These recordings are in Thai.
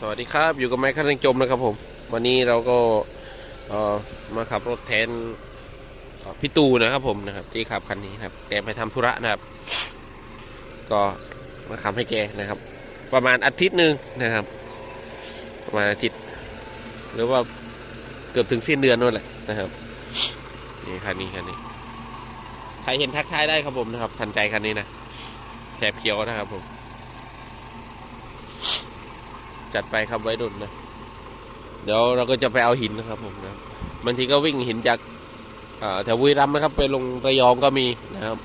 สวัสดีครับอยู่กับแม็กคันเร่งจมนะครับผม วันนี้เราก็มาขับรถแทนพี่ตูนะครับผมนะครับที่ขับคันนี้นะครับแกไปทำธุระนะครับ ก็มาขับให้แกนะครับ ประมาณอาทิตย์หนึ่งนะครับ ประมาณอาทิตย์ หรือว่าเกือบถึงสิ้นเดือนนู่นแหละนะครับนี่คันนี้คันนี้ใครเห็นทักทายได้ครับผมนะครับทันใจคันนี้นะแถบเขียวนะครับผม จัดไปครับไว้ดุนนะเดี๋ยวเราก็จะไปเอาหินนะครับผมนะบางทีก็วิ่งหินจากแถวบุรีรัมนะครับ ไปลงระยองก็มีนะครับ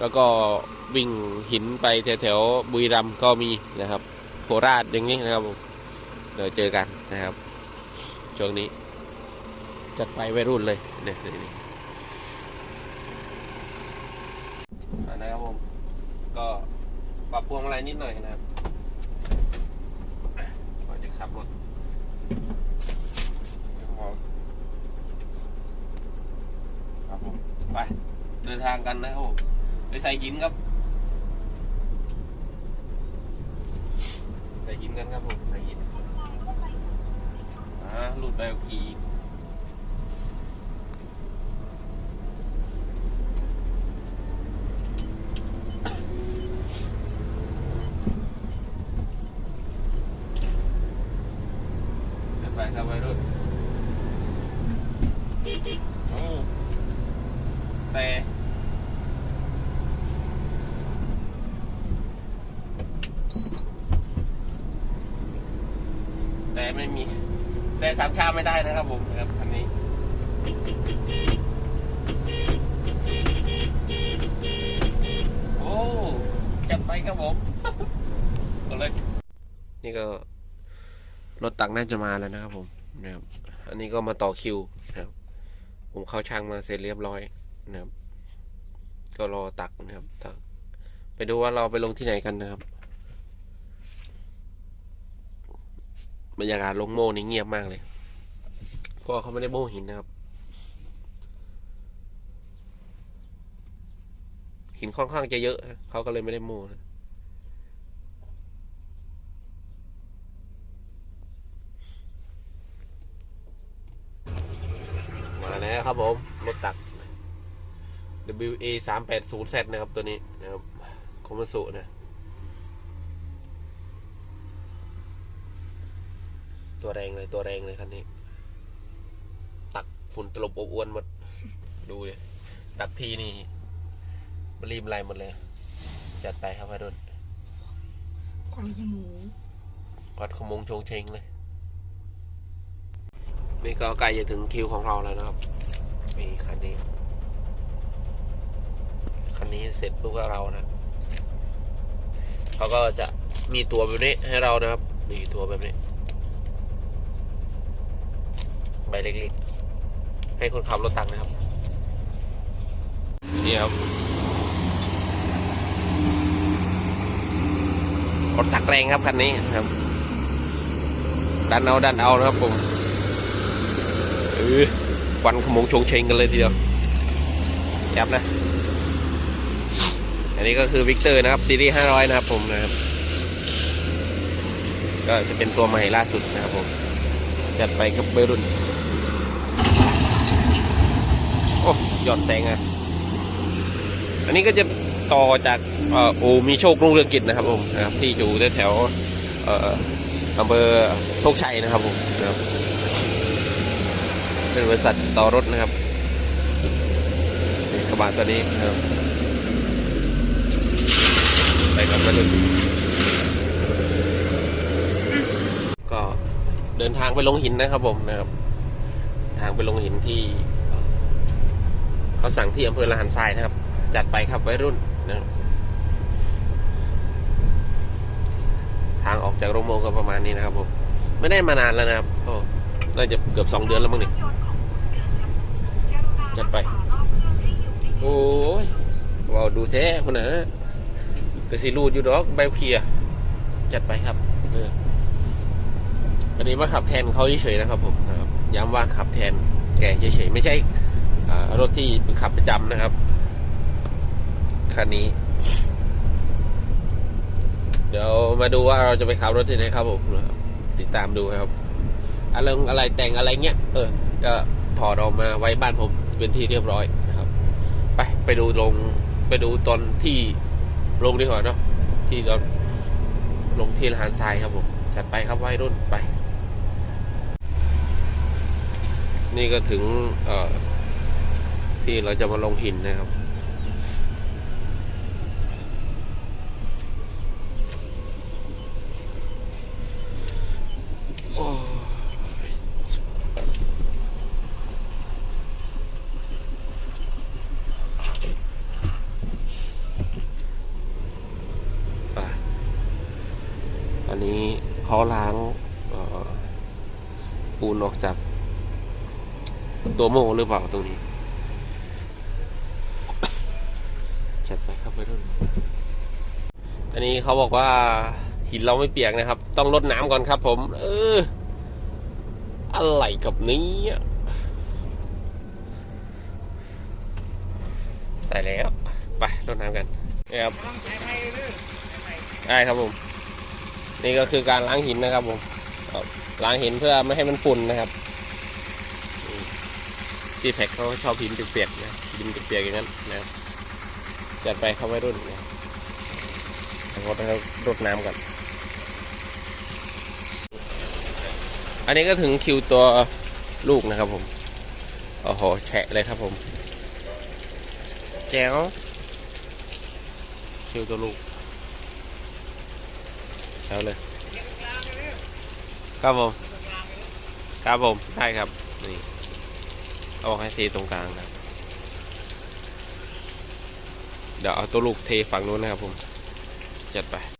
แล้วก็วิ่งหินไปแถวแถวบุรีรัมก็มีนะครับโคราชอย่างนี้นะครับผมเดี๋ยวเจอกันนะครับช่วงนี้ จัดไปไว้รุ่นเลยเนี่ยนี่อันนะครับผมก็ปรับพวงอะไรนิดหน่อยนะครับ ก่อนจะขับรถเดี๋ยวผมครับผม ไป เดิ นทางกันนะครับผมไปใส่หินครับ ใส่หินกันครับผมใส่หินอ่าหลุดไปเอาขี่อีกไปครับไปรนโอ้แต่แต่ไม่มี สามชาไม่ได้นะครับผมครับอันนี้โอ้จัดไปครับผมก็เลย นี่ก็รถตักน่าจะมาแล้วนะครับผมนะครับอันนี้ก็มาต่อคิวนะครับผมเข้าช่างมาเสร็จเรียบร้อยนะครับ ก็รอตักนะครับตัก ไปดูว่าเราไปลงที่ไหนกันนะครับ บรรยากาศลงโม่นี่เงียบมากเลยเพราะเขาไม่ได้โม่หินนะครับ หินค่อนข้างจะเยอะ เขาก็เลยไม่ได้โม่นะมาแล้วครับผมรถตัก WA 3 8 0 Z นะครับตัวนี้นะครับคอมมาสุนะ ตัวแรงเลยตัวแรงเลยคันนี้ ตักฝุ่นตลบอบอวนหมด ดูเลยตักทีนี่บรีมลายหมดเลย จัดไปครับพะดนความหิมูวัดขมงชงเชงเลยนี่ก็ใกล้จะถึงคิวของเราแล้วนะครับนี่คันนี้ คันนี้เสร็จปุ๊บก็เรานะเขาก็จะมีตัวแบบนี้ให้เรานะครับ มีตัวแบบนี้ ใบเล็กๆ ให้คนขับรถตักนะครับ นี่ครับ รถตักแรงครับคันนี้ครับ ดันเอาดันเอานะครับผมเออวันขมงชงเชงกันเลยทีเดียวยับนะ อันนี้ก็คือวิกเตอร์นะครับซีรีส์500 นะครับผมนะครับ ก็จะเป็นตัวใหม่ล่าสุดนะครับผม จัดไปครับเบรุ่น โอ้ หยอดแสงอะอันนี้ก็จะต่อจากเอ่อโอมีโชครุ่งเรืองกิจนะครับผมนะครับที่อยู่แถวอ่ออำเภอโชคชัยนะครับผมนะครับเป็นบริษัทต่อรถนะครับกระบะตัวนี้นะครับไปกับมาดูก็เดินทางไปลงหินนะครับผมนะครับ ทางไปลงหินที่ เขาสั่งที่อำเภอละหันทรายนะครับ จัดไปครับไวรุ่นนะทางออกจากโรงโมก็ประมาณนี้นะครับผมไม่ได้มานานแล้วนะครับโอ้น่าจะเกือบสองเดือนแล้วมั้งนี่จัดไป โอ้ยว้าวดูแท้คนนะก็สิรูดอยู่ดอกใบเคียจัดไปครับเอออันนี้มาขับแทนเขาเฉยๆนะครับผมนะครับ ย้ำว่าขับแทนแกเฉยๆไม่ใช่ รถที่ขับประจำนะครับคันนี้ เดี๋ยวมาดูว่าเราจะไปขับรถที่ไหนครับผมติดตามดูครับ อะไรอะไรแต่งอะไรเงี้ย เออ ก็ถอดออกมาไว้บ้านผมเป็นที่เรียบร้อยนะครับ ไปไปดูลงไปดูตอนที่ลงดีกว่าเนาะที่ตอนลงที่ลานทรายครับผมจัดไปครับวัยรุ่นไป นี่ก็ถึงเอ่อ ที่เราจะมาลงหินนะครับ โอ้ยอะอันนี้เขาล้างปูนออกจากตัวโมหรือเปล่าตรงนี้ จัดไปครับไปรุ่นอันนี้เขาบอกว่าหินเราไม่เปียกนะครับ ต้องลดน้ำก่อนครับ ผม เออ อะไรกับนี้ตายแล้วไปรดน้ำกันนี่ครับได้ครับผม นี่ก็คือการล้างหินนะครับผมล้างหินเพื่อไม่ให้มันฝุ่นนะครับจีแท็กเขาชอบหินเปียกๆนะหินเปียกๆอย่างนั้นนะครับ จัดไปเข้าไว้รุ่นนะครับรดรดน้ำกันอันนี้ก็ถึงคิวตัวลูกนะครับผม โอ้โห แฉะเลยครับผม แจ๋ว คิวตัวลูกแจ๋วเลย ครับผม ครับผม ได้ครับ นี่ เอาให้เทตรงกลางครับ เดี๋ยวเอาตัวลูกเทฝั่งนู้นนะครับผม จัดไป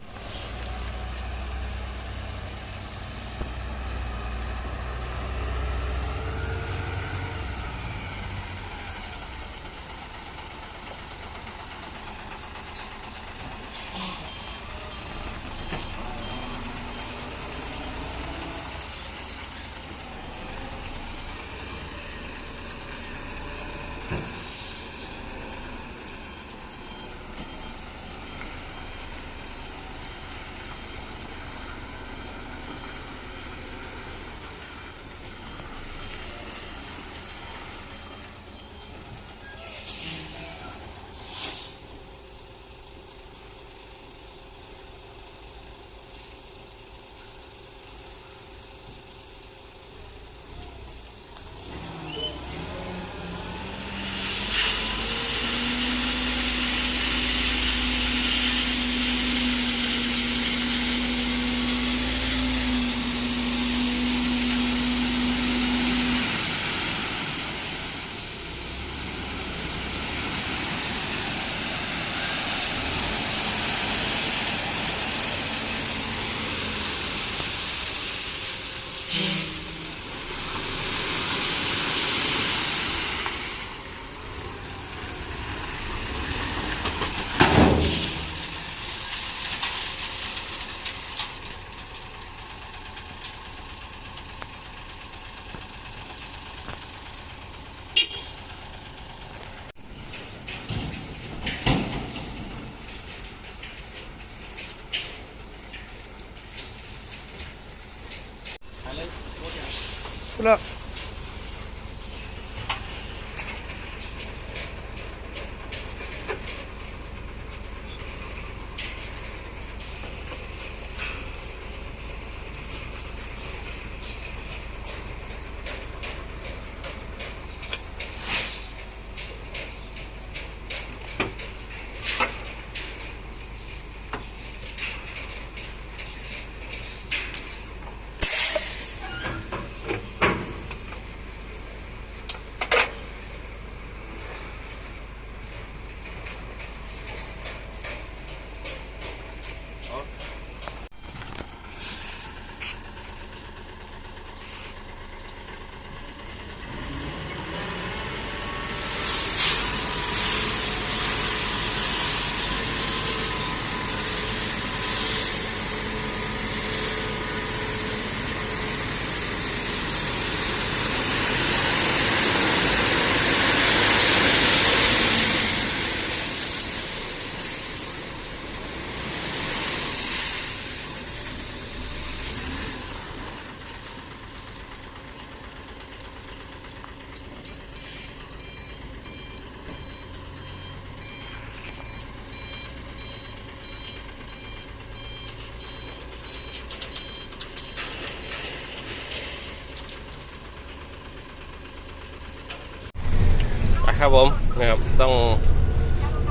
ครับผมนะครับต้อง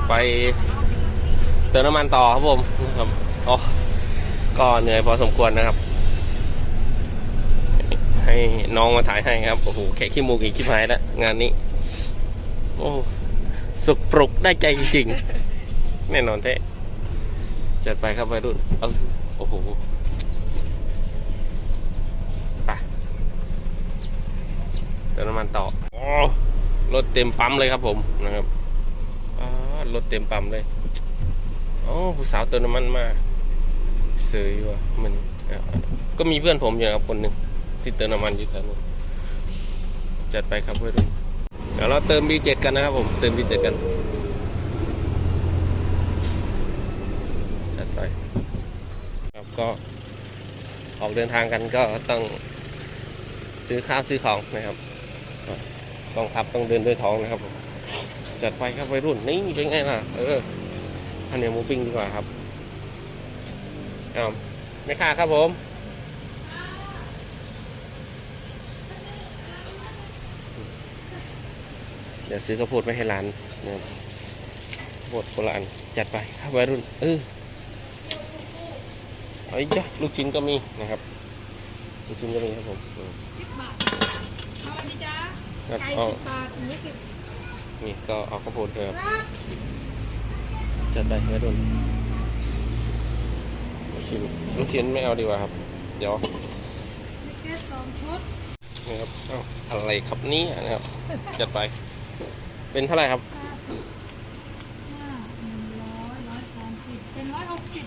ไปเติมน้ำมันต่อครับผมนะครับอ๋อก็เหนื่อยพอสมควรนะครับ ให้น้องมาถ่ายให้ครับโอ้โหแค่ขี้มูกอีกขี้หายแล้วงานนี้โอ้สุกปรุกได้ใจจริงๆแน่นอนแท้จัดไปครับวัยรุ่นเอาโอ้โหไปเติมน้ำมันต่อ รถเต็มปั๊มเลยครับผมนะครับรถเต็มปั๊มเลยโอ้ผู้สาวเติมน้ำมันมาเสยว่ะมันก็มีเพื่อนผมอยู่นะครับคนหนึ่งที่เติมน้ำมันอยู่แถวนู้นจัดไปครับวัยรุ่นเดี๋ยวเราเติม B7 กันนะครับผมเติม B7 กันจัดไปครับก็ออกเดินทางกันก็ต้องซื้อข้าวซื้อของนะครับ ต้องขับต้องเดินด้วยท้องนะครับจัดไปครับวัยรุ่นนี่เป็นไงล่ะเออข้าวเนียวหมูปิ้งดีกว่าครับเอาไม่ค่าครับผมเดี๋ยวซื้อข้าวโพดไปให้ร้านนะครับข้าวโพดโบราณจัดไปครับวัยรุ่นเออไอ้จ้ะลูกชิ้นก็มีนะครับลูกชิ้นก็มีครับผมสิบบาทเอาอันนี้จ้า ก่เอาสิบบาทหมูสิบนี่ก็เอาข้าวโพดเลยครับครับจัดไปวัยรุ่นลูกชิ้นลูกชิ้นไม่เอาดีกว่าครับ เดี๋ยวมีแค่สองชุดนี่ครับเอ้าอะไรครับเนี่ยนะครับ จัดไป เป็นเท่าไหร่ครับห้าสิบห้าหนึ่งร้อยร้อยสามสิบเป็นร้อยหกสิบ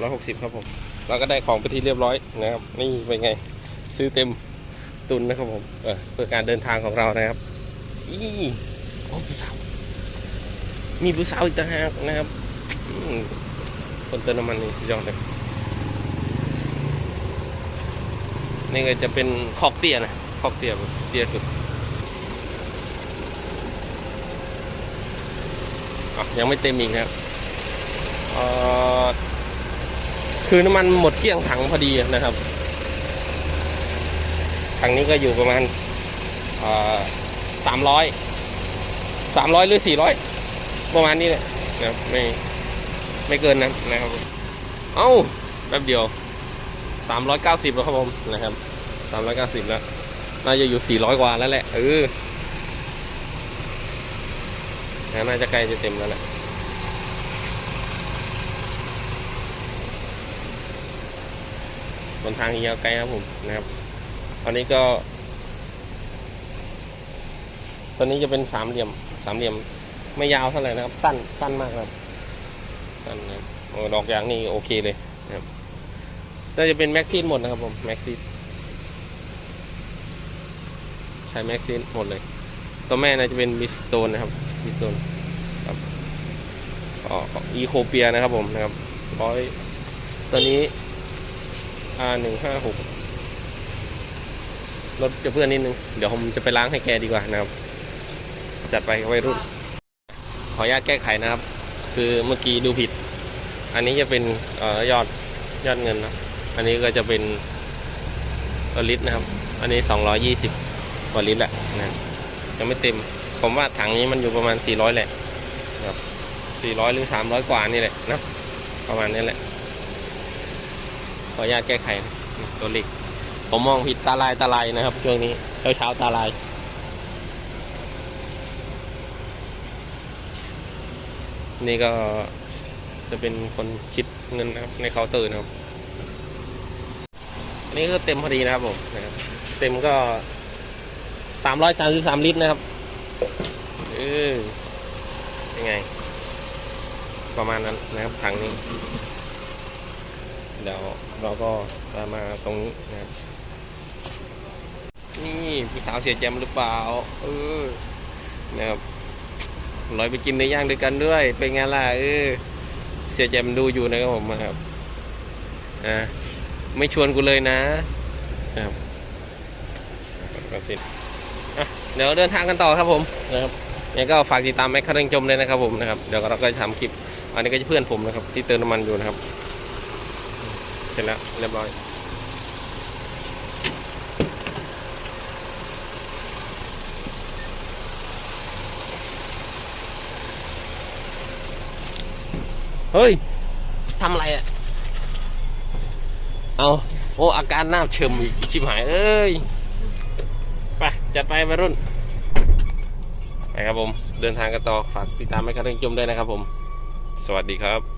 ร้อยหกสิบครับผม เราก็ได้ของไปที่เรียบร้อยนะครับ นี่เป็นไง ซื้อเต็ม ตุนนะครับผมเเพื่อการเดินทางของเรานะครับอีโอ้ผู้สาวมีผู้สาวอีกต่างหากนะครับคนเติมน้ำมันนี่สุดยอดเลยนี่ก็จะเป็นคอกเตี้ยนะคอกเตี้ยเตี้ยสุดอะยังไม่เต็มอีกนะครับคือน้ำมันหมดเกลี้ยงถังพอดีนะครับ ถังนี้ก็อยู่ประมาณสามร้อยสามร้อยหรือสี่ร้อยประมาณนี้เลยนะครับไม่ไม่เกินนั้นนะครับ เอ้าแป๊บเดียวสามร้อยเก้าสิบแล้วครับผมนะครับสามร้อยเก้าสิบแล้วน่าจะอยู่สี่ร้อยกว่าแล้วแหละเออน่าจะใกล้จะเต็มแล้วแหละบนทางยาวไกลครับผมนะครับ อนนี้ก็ ตอนนี้จะเป็นสามเหลี่ยม สามเหลี่ยม ไม่ยาวเท่าไหร่นะครับ สั้น สั้นมากครับ สั้นนะครับโอ้ดอกยางนี่โอเคเลยนะครับน่าจะเป็นแม็กซีนหมดนะครับผม แม็กซีนใช้แม็กซีนหมดเลย ตัวแม่น่าจะเป็นบิสโตนนะครับบิสโตนครับก็อีโคเปียนะครับผมนะครับร้อยตัวนี้ R หนึ่งห้าหก รถจะเพื่อนนิดนึง เดี๋ยวผมจะไปล้างให้แกดีกว่านะครับ จัดไปวัยรุ่น ขออนุญาตแก้ไขนะครับ คือเมื่อกี้ดูผิด อันนี้จะเป็นออยอดยอดเงินนะ อันนี้ก็จะเป็นต่อลิตรนะครับ อันนี้สองร้อยี่สิบกว่าลิตรแหละนะยังไม่เต็ม ผมว่าถังนี้มันอยู่ประมาณสี่ร้อยแหละครับสี่ร้อยหรือสามร้อยกว่านี่แหละนะ ประมาณนี้แหละ ขออนุญาตแก้ไขนะตัวเล็ก ผมมองผิดตาลายตาลายนะครับช่วงนี้เช้าเช้าๆตาลายนี่ก็จะเป็นคนคิดเงินนะครับ ในเคาน์เตอร์นะครับอันนี้ก็เต็มพอดีนะครับผมนะครับเต็มก็สามร้อยสามสิบสามลิตรนะครับเออยังไง ประมาณนั้นนะครับถังนี้ เดี๋ยวเราก็จะมาตรงนี้นะครับนี่พี่สาวเสียแจมหรือเปล่าเออนะครับลอยไปกินเนื้อย่างด้วยกันด้วย เป็นไงล่ะเออเสียแจมดูอยู่นะครับผมนะครับอ่าไม่ชวนกูเลยนะนะครับก็สิอะเดี๋ยวเดินทางกันต่อครับผมนะครับยังก็ฝากติดตามแม็กคาเร่งจมเลยนะครับผมนะครับเดี๋ยวเราก็จะทำคลิป อันนี้ก็จะเพื่อนผมนะครับ ที่เติมน้ำมันอยู่นะครับ สร็จแล้วเรียบร้อยเฮ้ยทำอะไรอะเอาโอ้ อาการหน้าเชิมอีกชิบหาย เอ้ย ไป จัดไปวัยรุ่น ไปครับผม เดินทางกันต่อ ฝากติดตามไม้คันเร่งจมด้วยนะครับผม สวัสดีครับ